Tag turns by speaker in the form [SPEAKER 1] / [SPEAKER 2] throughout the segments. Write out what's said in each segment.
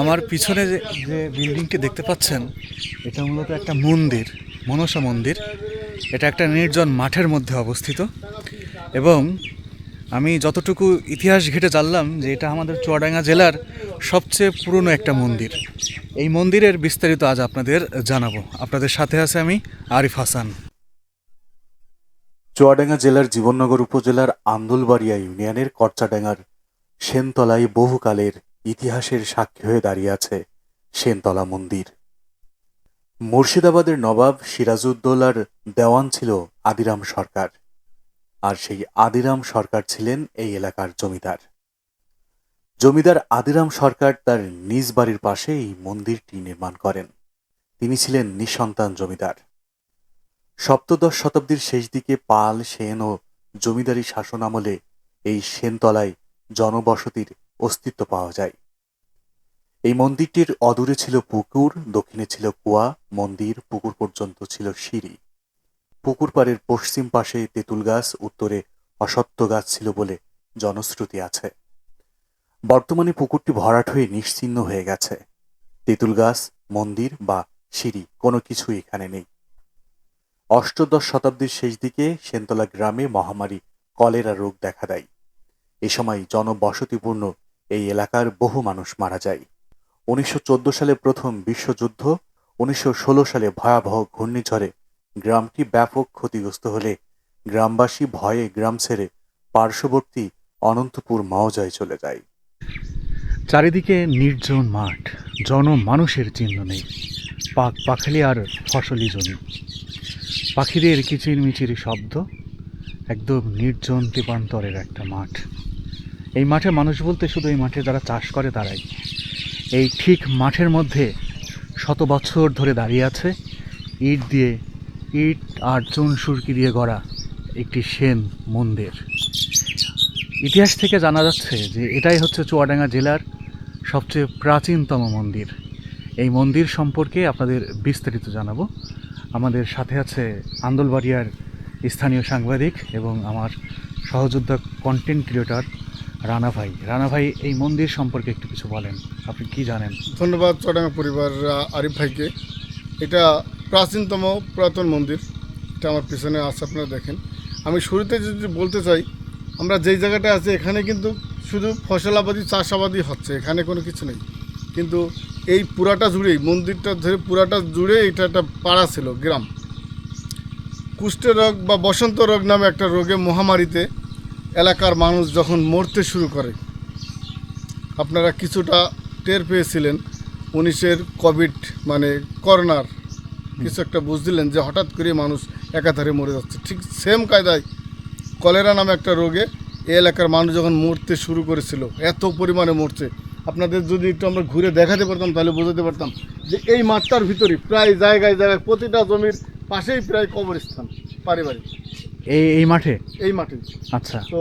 [SPEAKER 1] আমার পিছনে যে বিল্ডিংটি দেখতে পাচ্ছেন, এটা মূলত একটা মন্দির, মনসা মন্দির। এটা একটা নির্জন মাঠের মধ্যে অবস্থিত। এবং আমি যতটুকু ইতিহাস ঘেটে জানলাম যে এটা আমাদের চুয়াডাঙ্গা জেলার সবচেয়ে পুরনো একটা মন্দির। এই মন্দিরের বিস্তারিত আজ আপনাদের জানাব। আপনাদের সাথে আছে আমি আরিফ হাসান।
[SPEAKER 2] চুয়াডাঙ্গা জেলার জীবননগর উপজেলার আন্দুলবাড়িয়া ইউনিয়নের করচাডাঙ্গার সেনতলায় বহুকালের ইতিহাসের সাক্ষী হয়ে দাঁড়িয়ে আছে সেনতলা মন্দির। মুর্শিদাবাদের নবাব সিরাজউদ্দৌলার দেওয়ান ছিল আদিরাম সরকার, আর সেই আদিরাম সরকার ছিলেন এই এলাকার জমিদার। জমিদার আদিরাম সরকার তার নিজ বাড়ির পাশে এই মন্দিরটি নির্মাণ করেন। তিনি ছিলেন নিঃসন্তান জমিদার। সপ্তদশ শতাব্দীর শেষ দিকে পাল, সেন ও জমিদারি শাসন আমলে এই সেনতলায় জনবসতির অস্তিত্ব পাওয়া যায়। এই মন্দিরটির অদূরে ছিল পুকুর, দক্ষিণে ছিল কুয়া, মন্দির, পুকুর পর্যন্ত ছিল সিঁড়ি। পুকুর পাড়ের পশ্চিম পাশে তেঁতুল গাছ, উত্তরে অসত্য গাছ ছিল বলে জনশ্রুতি আছে। বর্তমানে পুকুরটি ভরাট হয়ে নিশ্চিহ্ন হয়ে গেছে। তেঁতুল গাছ, মন্দির বা সিঁড়ি কোনো কিছুই এখানে নেই। অষ্টদশ শতাব্দীর শেষ দিকে সেনতলা গ্রামে মহামারী, কলেরা রোগ দেখা দেয়। এ সময় জনবসতিপূর্ণ এই এলাকার বহু মানুষ মারা যায়। উনিশশো চোদ্দ সালে প্রথম বিশ্বযুদ্ধ, উনিশশো ষোলো সালে ভয়াবহ ঘূর্ণিঝড়ে গ্রামটি ব্যাপক ক্ষতিগ্রস্ত হলে গ্রামবাসী ভয়ে গ্রাম ছেড়ে পার্শ্ববর্তী অনন্তপুর মৌজায় চলে যায়।
[SPEAKER 1] চারিদিকে নির্জন মাঠ, জনমানুষের চিহ্ন নেই, পাক পাখালি আর ফসলি জমি। পাখিদের কিচিরমিচির শব্দ, একদম নির্জন তেপান্তরের একটা মাঠ। এই মাঠে মানুষ বলতে শুধু এই মাঠে যারা চাষ করে তারাই। এই ঠিক মাঠের মধ্যে শত বছর ধরে দাঁড়িয়ে আছে। ইট দিয়ে ইট আর চুন সুরকি দিয়ে গড়া একটি সেন মন্দির। ইতিহাস থেকে জানা যাচ্ছে যে এটাই হচ্ছে চুয়াডাঙ্গা জেলার সবচেয়ে প্রাচীনতম মন্দির। এই মন্দির সম্পর্কে আপনাদের বিস্তারিত জানাব। আমাদের সাথে আছে আন্দোলবাড়িয়ার স্থানীয় সাংবাদিক এবং আমার সহযোদ্ধা কন্টেন্ট ক্রিয়েটর রানা ভাই। রানা ভাই, এই মন্দির সম্পর্কে একটু কিছু বলেন। আপনি কি জানেন?
[SPEAKER 3] ধন্যবাদ চটাঙ্গা পরিবার আরিফ ভাইকে। এটা প্রাচীনতম পুরাতন মন্দির। এটা আমার পিছনে আছে, আপনারা দেখেন। আমি শুরুতে যদি বলতে চাই, আমরা যেই জায়গাটা আছে, এখানে কিন্তু শুধু ফসলাবাদী, চাষাবাদী হচ্ছে, এখানে কোনো কিছু নেই। কিন্তু এই পুরাটা জুড়েই, মন্দিরটা ধরে পুরাটা জুড়ে এটা একটা পাড়া ছিল, গ্রাম। কুষ্ঠ রোগ বা বসন্ত রোগ নামে একটা রোগে, মহামারীতে এলাকার মানুষ যখন মরতে শুরু করে, আপনারা কিছুটা টের পেয়েছিলেন, উনিশের কোভিড মানে করোনার কিছু একটা বুঝছিলেন যে হঠাৎ করে মানুষ একাধারে মরে যাচ্ছে। ঠিক সেম কায়দায় কলেরা নামে একটা রোগে এই এলাকার মানুষ যখন মরতে শুরু করেছিল, এত পরিমাণে মরছে। আপনাদের যদি একটু আমরা ঘুরে দেখাতে পারতাম, তাহলে বোঝাতে পারতাম যে এই মাঠটার ভিতরে প্রায় জায়গায় জায়গায় প্রতিটা জমির পাশেই প্রায় কবরস্থান, পারিবারিক।
[SPEAKER 1] এই এই মাঠে?
[SPEAKER 3] এই মাঠে।
[SPEAKER 1] আচ্ছা।
[SPEAKER 3] তো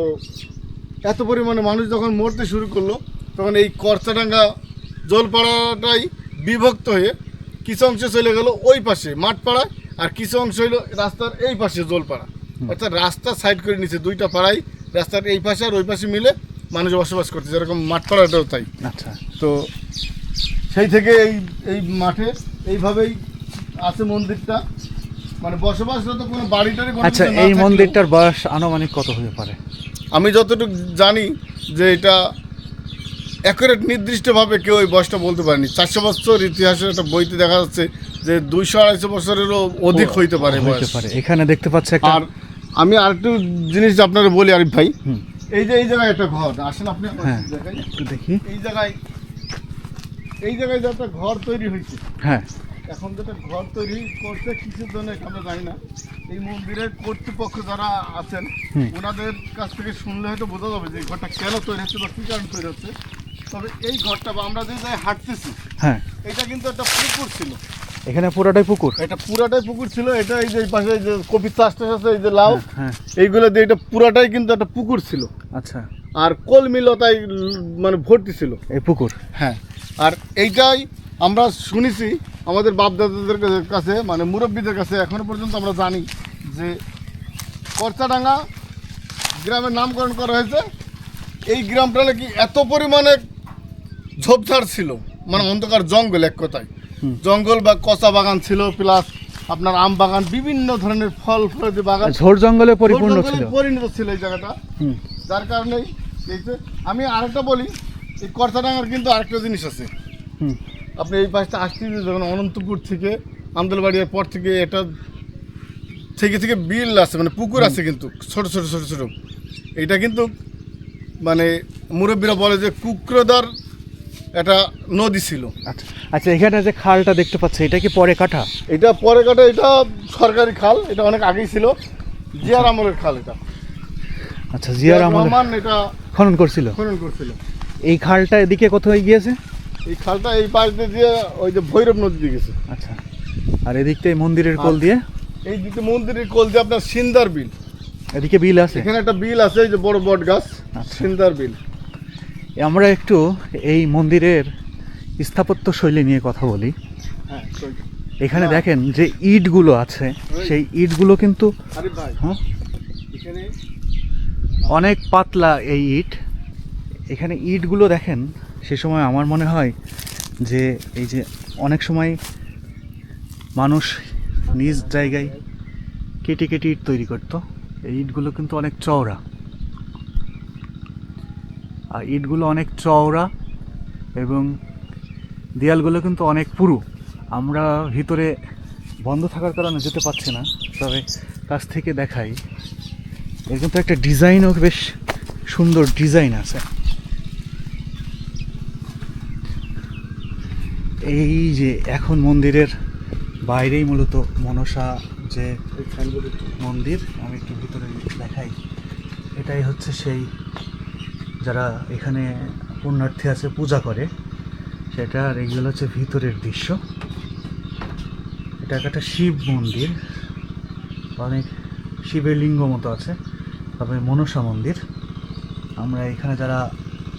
[SPEAKER 3] এত পরিমাণে মানুষ যখন মরতে শুরু করল তখন এই করচাডাঙ্গা জলপাড়াটাই বিভক্ত হয়ে কিছু অংশ চলে গেল ওই পাশে মাঠপাড়ায় আর কিছু অংশ হইল রাস্তার এই পাশে জলপাড়া। অর্থাৎ রাস্তা সাইড করে নিচ্ছে দুইটা পাড়াই রাস্তার এই পাশে আর ওই পাশে মিলে মানুষ বসবাস করছে যেরকম মাঠপাড়াটাও তাই।
[SPEAKER 1] আচ্ছা।
[SPEAKER 3] তো সেই থেকে এই এই মাঠে এইভাবেই আছে মন্দিরটা। মানে বসবাসরত কোনো বাড়িটারই কোনো
[SPEAKER 1] আচ্ছা এই মন্দিরটার বয়স আনুমানিক কত হতে পারে?
[SPEAKER 3] আমি যতটুকু জানি যে এটা অ্যাকুরেট নির্দিষ্টভাবে কেউ ওই বয়সটা বলতে পারেনি। চারশো বছর ইতিহাসের একটা বইতে দেখা যাচ্ছে যে দুইশো আড়াইশো বছরেরও অধিক হইতে পারে
[SPEAKER 1] হইতে পারে। এখানে দেখতে পাচ্ছি একটা
[SPEAKER 3] আর আমি আরেকটু জিনিস আপনারা বলি আরিফ ভাই এই যে এই জায়গায় একটা ঘর আসেন আপনি
[SPEAKER 1] হ্যাঁ। দেখি।
[SPEAKER 3] এই জায়গায় এই জায়গায় যে একটা ঘর তৈরি হয়েছে
[SPEAKER 1] হ্যাঁ।
[SPEAKER 3] এখন যেটা ঘর তৈরি করছে কিছুর জন্য আমরা জানি না। এই মন্দিরের কর্তৃপক্ষ যারা আছেন ওনাদের কাছ থেকে শুনলে হয়তো বোঝা যাবে যে ঘরটা কেন তৈরি হচ্ছে বা কী কারণে তৈরি হচ্ছে। তবে এই ঘরটা বা আমরা যে জায়গায় হাঁটতেছি
[SPEAKER 1] হ্যাঁ।
[SPEAKER 3] এটা কিন্তু একটা পুকুর ছিল।
[SPEAKER 1] এখানে পুরাটাই পুকুর?
[SPEAKER 3] এটা পুরাটাই পুকুর ছিল এটা এই যে পাশে যে কপি চাষ টাষ আছে এই যে লাউ
[SPEAKER 1] হ্যাঁ
[SPEAKER 3] এইগুলো দিয়ে এটা পুরাটাই কিন্তু একটা পুকুর ছিল।
[SPEAKER 1] আচ্ছা।
[SPEAKER 3] আর কলমিলতায় মানে ভর্তি ছিল।
[SPEAKER 1] এই পুকুর?
[SPEAKER 3] হ্যাঁ। আর এইটাই আমরা শুনেছি আমাদের বাপ দাদাদের কাছে মানে মুরব্বীদের কাছে এখনও পর্যন্ত আমরা জানি যে কর্চাডাঙ্গা গ্রামের নামকরণ করা হয়েছে। এই গ্রামটা নাকি এত পরিমাণে ঝোপঝাড় ছিল মানে অন্ধকার জঙ্গল এক কথায়। জঙ্গল বা কচা বাগান ছিল প্লাস আপনার আম বাগান বিভিন্ন ধরনের ফল ফলাদি বাগান।
[SPEAKER 1] ঝোড় জঙ্গলে পরিপূর্ণ ছিল।
[SPEAKER 3] পরিণত ছিল এই জায়গাটা। যার কারণেই এই আমি আরেকটা বলি এই কর্তাডাঙ্গার কিন্তু আরেকটা জিনিস আছে। আপনি এই পাশটা আসতে যখন অনন্তপুর থেকে আমদলবাড়িয়ার পর থেকে এটা থেকে থেকে বিল আছে মানে পুকুর আছে কিন্তু ছোট ছোট ছোট ছোট। এটা কিন্তু মানে মুরব্বীরা বলে যে কুক্রদার একটা নদী ছিল।
[SPEAKER 1] আচ্ছা আচ্ছা এখানে যে খালটা দেখতে পাচ্ছি এটা কি পরে কাটা
[SPEAKER 3] এটা পরে কাটা এটা সরকারি খাল এটা অনেক আগেই ছিল। জিয়ার আমলের খাল এটা।
[SPEAKER 1] আচ্ছা জিয়ার আমলে
[SPEAKER 3] এটা
[SPEAKER 1] খনন করছিল।
[SPEAKER 3] খনন করছিল।
[SPEAKER 1] এই খালটা এদিকে কোথায় গিয়েছে
[SPEAKER 3] এই খালটা এই পাশ দিয়ে ওই যে ভৈরব নদী দিয়ে গেছে।
[SPEAKER 1] আচ্ছা। আর এদিকটা এই মন্দিরের কোল দিয়ে?
[SPEAKER 3] এই দিকে মন্দিরের কোল দিয়ে আপনার সিন্দার বিল।
[SPEAKER 1] এদিকে বিল আছে?
[SPEAKER 3] এখানে একটা বিল আছে এই যে বড় বট গাছ
[SPEAKER 1] আচ্ছা।
[SPEAKER 3] সিন্দার বিল।
[SPEAKER 1] আমরা একটু এই মন্দিরের স্থাপত্য শৈলী নিয়ে কথা বলি।
[SPEAKER 3] হ্যাঁ
[SPEAKER 1] এখানে দেখেন যে ইটগুলো আছে সেই ইটগুলো কিন্তু হ্যাঁ? অনেক পাতলা এই ইট। এখানে ইটগুলো দেখেন সে সময় আমার মনে হয় যে এই যে অনেক সময় মানুষ নিজ জায়গায় কেটে কেটে ইট তৈরি করতো। এই ইটগুলো কিন্তু অনেক চওড়া। আর ইটগুলো অনেক চওড়া এবং দেয়ালগুলো কিন্তু অনেক পুরু। আমরা ভিতরে বন্ধ থাকার কারণে যেতে পারছি না, তবে কাছ থেকে দেখাই। এর কিন্তু একটা ডিজাইনও বেশ সুন্দর ডিজাইন আছে। এই যে এখন মন্দিরের বাইরেই মূলত মনসা যে মন্দির, আমি একটু ভিতরে দেখাই। এটাই হচ্ছে সেই যারা এখানে পুণ্যার্থী আছে, পূজা করে, সেটা আর এইগুলো হচ্ছে ভিতরের দৃশ্য। এটা একটা শিব মন্দির, অনেক শিবের লিঙ্গ মতো আছে, তবে মনসা মন্দির। আমরা এখানে যারা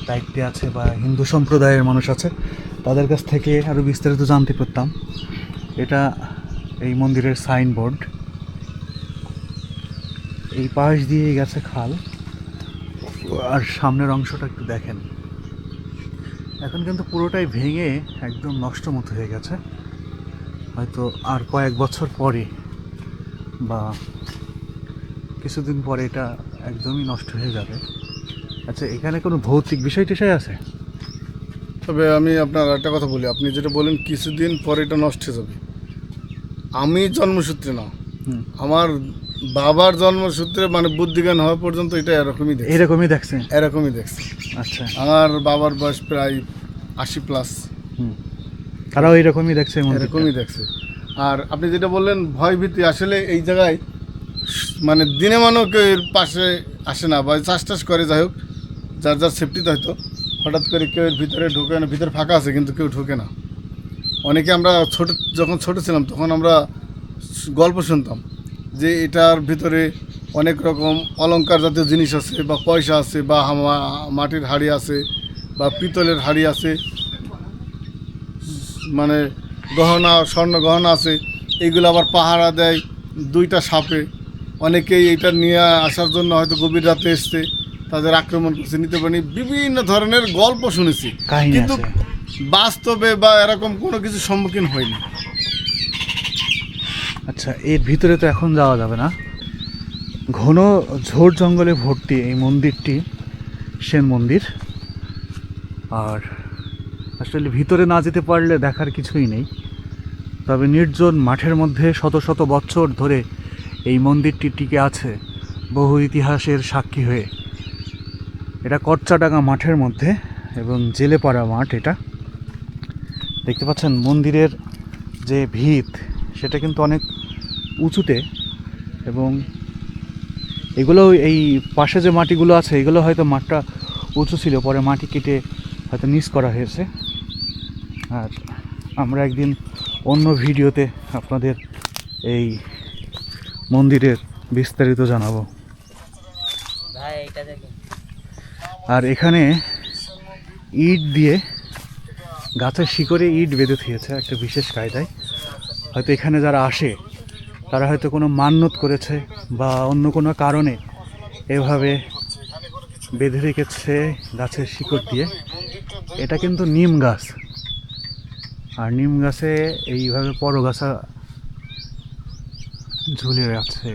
[SPEAKER 1] দায়িত্বে আছে বা হিন্দু সম্প্রদায়ের মানুষ আছে তাদের কাছ থেকে আরও বিস্তারিত জানতে পারতাম। এটা এই মন্দিরের সাইনবোর্ড। এই পাশ দিয়ে গেছে খাল। আর সামনের অংশটা একটু দেখেন। এখন কিন্তু পুরোটাই ভেঙে একদম নষ্ট মতো হয়ে গেছে। হয়তো আর কয়েক বছর পরে বা কিছুদিন পরে এটা একদমই নষ্ট হয়ে যাবে। আচ্ছা এখানে কোনো ভৌতিক বিষয় টিষয় আছে?
[SPEAKER 3] তবে আমি আপনার একটা কথা বলি। আপনি যেটা বলেন কিছুদিন পরে এটা নষ্ট হয়ে যাবে। আমি জন্মসূত্রে না। আমার বাবার জন্মসূত্রে মানে বুদ্ধিজ্ঞান হওয়া পর্যন্ত এটা এরকমই দেখছি।
[SPEAKER 1] এরকমই দেখছে?
[SPEAKER 3] এরকমই দেখছি।
[SPEAKER 1] আচ্ছা।
[SPEAKER 3] আমার বাবার বয়স প্রায় আশি প্লাস।
[SPEAKER 1] তারাও এরকমই দেখছে
[SPEAKER 3] এরকমই দেখছে। আর আপনি যেটা বললেন ভয় ভীতি আসলে এই জায়গায় মানে দিনে কেউ এর পাশে আসে না বা চাষ টাস করে যাই হোক যার যার সেফটিতে হয়তো। হঠাৎ করে কেউ ভিতরে ঢোকে না, ভিতরে ফাঁকা আছে কিন্তু কেউ ঢোকে না। অনেকে আমরা ছোট, যখন ছোট ছিলাম তখন আমরা গল্প শুনতাম যে এটার ভিতরে অনেক রকম অলংকার জাতীয় জিনিস আছে বা পয়সা আছে বা মাটির হাড়ি আছে বা পিতলের হাড়ি আছে মানে গহনা, স্বর্ণ গহনা আছে এইগুলো আবার পাহারা দেয় দুইটা সাপে। অনেকেই এটা নিয়ে আসার জন্য হয়তো গভীর রাতে এসছে। তাদের আক্রমণ করছে নিতে পারেনি। বিভিন্ন ধরনের গল্প শুনেছি।
[SPEAKER 1] কাহিনী
[SPEAKER 3] কিন্তু বাস্তবে বা এরকম কোনো কিছু সম্মুখীন হয়নি।
[SPEAKER 1] আচ্ছা এর ভিতরে তো এখন যাওয়া যাবে না। ঘন ঝোড় জঙ্গলে ভর্তি এই মন্দিরটি সেন মন্দির। আর আসলে ভিতরে না যেতে পারলে দেখার কিছুই নেই। তবে নির্জন মাঠের মধ্যে শত শত বছর ধরে এই মন্দিরটি টিকে আছে বহু ইতিহাসের সাক্ষী হয়ে। এটা কচ্চাডাঙ্গা মাঠের মধ্যে এবং জেলেপাড়া মাঠ এটা। দেখতে পাচ্ছেন মন্দিরের যে ভিত, সেটা কিন্তু অনেক উঁচুতে এবং এগুলো এই পাশে যে মাটিগুলো আছে, এগুলো হয়তো মাঠটা উঁচু ছিল, পরে মাটি কেটে হয়তো নিচ করা হয়েছে। আর আমরা একদিন অন্য ভিডিওতে আপনাদের এই মন্দিরের বিস্তারিত জানাব।
[SPEAKER 4] ভাই এটা দেখেন।
[SPEAKER 1] আর এখানে ইট দিয়ে গাছের শিকড়ে ইট বেঁধে থিয়েছে একটা বিশেষ কায়দায়। হয়তো এখানে যারা আসে, তারা হয়তো কোনো মান্যত করেছে বা অন্য কোনো কারণে এভাবে বেঁধে রেখেছে গাছের শিকড় দিয়ে। এটা কিন্তু নিম গাছ। আর নিম গাছে এইভাবে পরগাছা ঝুলে আছে